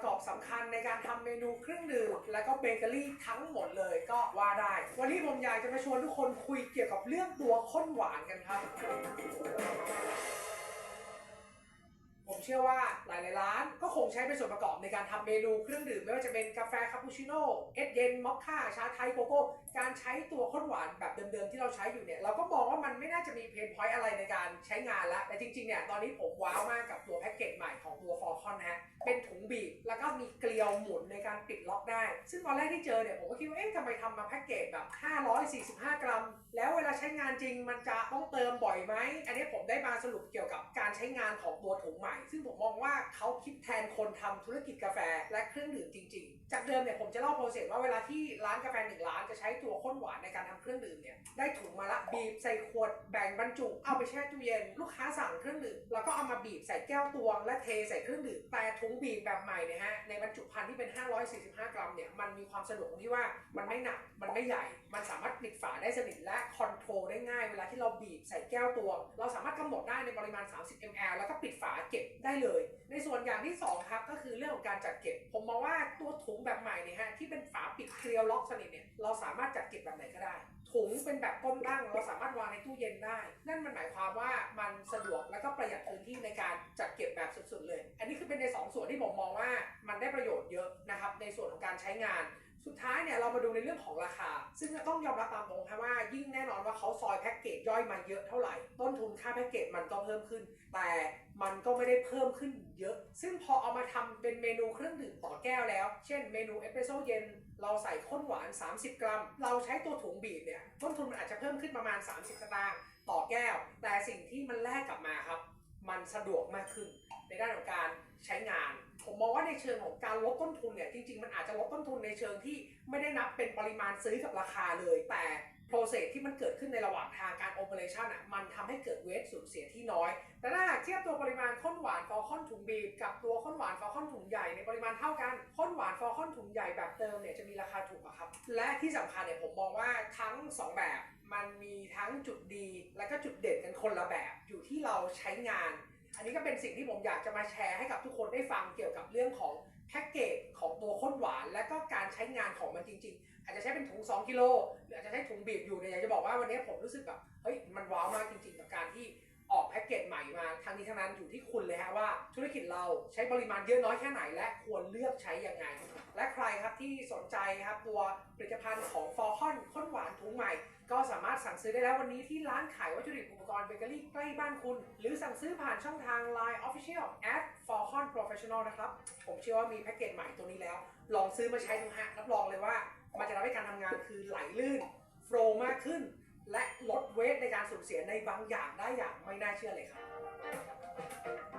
ประกอบสำคัญในการทำเมนูเครื่องดื่มและก็เบเกอรี่ทั้งหมดเลยก็ว่าได้ วันนี้ผมอยากจะมาชวนทุกคนคุยเกี่ยวกับเรื่องตัวข้นหวานกันครับ ผมเชื่อว่าหลายๆร้านก็คงใช้เป็นส่วนประกอบในการทำเมนูเครื่องดื่มไม่ว่าจะเป็นกาแฟคาปูชิโน่เอสเย็นมอคค่าชาไทยโกโก้การใช้ตัวข้นหวานแบบเดิมๆที่เราใช้อยู่เนี่ยเราก็มองว่ามันไม่น่าจะมีเพนพอยต์อะไรในการใช้งานแล้วแต่จริงๆเนี่ยตอนนี้ผมว้าวมากกับตัวแพ เป็นถุงบีบแล้วก็มีเกลียวหมุนในการปิดล็อกได้ ซึ่งตอนแรกที่เจอเนี่ยผมก็คิดว่าเอ๊ะทำไมทำมาแพ็กเกจแบบ 545 กรัม แล้วเวลาใช้งานจริงมันจะต้องเติมบ่อยไหม อันนี้ผมได้มาสรุปเกี่ยวกับการใช้งานของตัวถุงใหม่ ซึ่งผมมองว่าเขาคิดแทนคนทำธุรกิจกาแฟและเครื่องดื่มจริง ๆ จากเดิมเนี่ยผมจะเล่าโปรเซสว่าเวลาที่ร้านกาแฟหนึ่งร้านจะใช้ตัวข้นหวานในการทำเครื่องดื่มเนี่ยได้ถุงมาละบีบใส่ขวดแบ่งบรรจุเอาไปแช่ตู้เย็น ลูกค้าสั่งเครื่องดื่มแล้วก็เอามาบีบใส่แก้วตวงและเทใส่เครื่องดื่มแต่ถุงบีบแบบใหม่เนี่ยฮะในบรรจุภัณฑ์ที่เป็น 545 กรัมเนี่ยมันมีความสะดวกที่ว่ามันไม่หนัก มันไม่ใหญ่ มันสามารถปิดฝาได้สนิทและคอนโทรลได้ง่ายเวลาที่เราบีบใส่แก้วตวงเราสามารถกำหนดได้ในปริมาณ 30 ml แล้วก็ปิดฝาเก็บได้เลย ในส่วนอย่างที่สองครับก็คือเรื่องของการจัดเก็บ ผมมองว่าตัวถุงแบบใหม่เนี่ยฮะที่เป็นฝาปิดเคลียวล็อกสนิทเนี่ยเราสามารถจัดเก็บแบบไหนก็ได้ ถุงเป็นแบบก้มตั้งเราสามารถวางในตู้เย็นได้ นั่นมันหมายความว่ามันสะดวกและก็ประหยัดพื้นที่ในการจัดเก็บแบบสุดๆเลย เป็นในสองส่วนที่ผมมองว่ามันได้ประโยชน์เยอะนะครับในส่วนของการใช้งาน สุดท้ายเนี่ยเรามาดูในเรื่องของราคา ซึ่งต้องยอมรับตามตรงครับว่า ยิ่งแน่นอนว่าเขาซอยแพ็กเกจย่อยมาเยอะเท่าไหร่ต้นทุนค่าแพ็กเกจมันก็เพิ่มขึ้น แต่มันก็ไม่ได้เพิ่มขึ้นเยอะ ซึ่งพอเอามาทำเป็นเมนูเครื่องดื่มต่อแก้วแล้ว เช่นเมนูเอสเปรสโซ่เย็นเราใส่ข้นหวาน 30 กรัม เราใช้ตัวถุงบีบเนี่ยต้นทุนมันอาจจะเพิ่มขึ้นประมาณ 30สตางค์ต่อแก้ว แต่สิ่งที่มันแลกกลับมาครับ สะดวกมากขึ้น ในด้านของการใช้งาน ผมมองว่าในเชิงของการลดต้นทุนเนี่ยจริงๆ มันอาจจะลดต้นทุนในเชิงที่ไม่ได้นับเป็นปริมาณซื้อกับราคาเลย แต่โปรเซสที่มันเกิดขึ้นในระหว่างทางการโอเปอเรชันอะมันทำให้เกิดเวสสูญเสียที่น้อย แต่ถ้าหากเทียบตัวปริมาณข้นหวานฟอลคอนถุงบีบกับตัวข้นหวานฟอลคอนถุงใหญ่ในปริมาณเท่ากันข้นหวานฟอลคอนถุงใหญ่แบบเติมเนี่ยจะมีราคาถูกกว่าครับ และที่สำคัญเนี่ยผมมองว่าทั้งสองแบบมันมีทั้งจุดดีและก็จุดเด่นกันคนละแบบอยู่ที่เราใช้งาน อันนี้ก็เป็นสิ่งที่ผมอยากจะมาแชร์ให้กับทุกคนได้ฟังเกี่ยวกับเรื่องของแพ็กเกจของตัวข้นหวาน และก็การใช้งานของมันจริง ๆ อาจจะใช้เป็นถุง 2 กิโลหรืออาจจะใช้ถุงบีบอยู่เนี่ยอยากจะบอกว่าวันนี้ผมรู้สึกแบบเฮ้ยมันว้าวมากจริง ๆ กับการที่ออกแพ็กเกจใหม่มาทางนี้ทางนั้นอยู่ที่คุณเลยฮะว่าธุรกิจเราใช้ปริมาณเยอะน้อยแค่ไหน และควรเลือกใช้ยังไง และใครครับที่สนใจครับตัวผลิตภัณฑ์ของฟอร์คอนข้นหวานถุงใหม่ ก็สามารถ ซื้อได้แล้ววันนี้ที่ร้านขายวัตถุดิบอุปกรณ์เบเกอรี่ใกล้บ้านคุณ หรือสั่งซื้อผ่านช่องทาง Line Official at Falcon Professional นะครับ ผมเชื่อว่ามีแพ็กเกจใหม่ตัวนี้แล้ว ลองซื้อมาใช้ดูฮะรับรองเลยว่า มันจะทำให้การทำงานคือไหลลื่นโฟล์มากขึ้น และลดเวทในการสูญเสียในบางอย่างได้อย่างไม่น่าเชื่อเลยครับ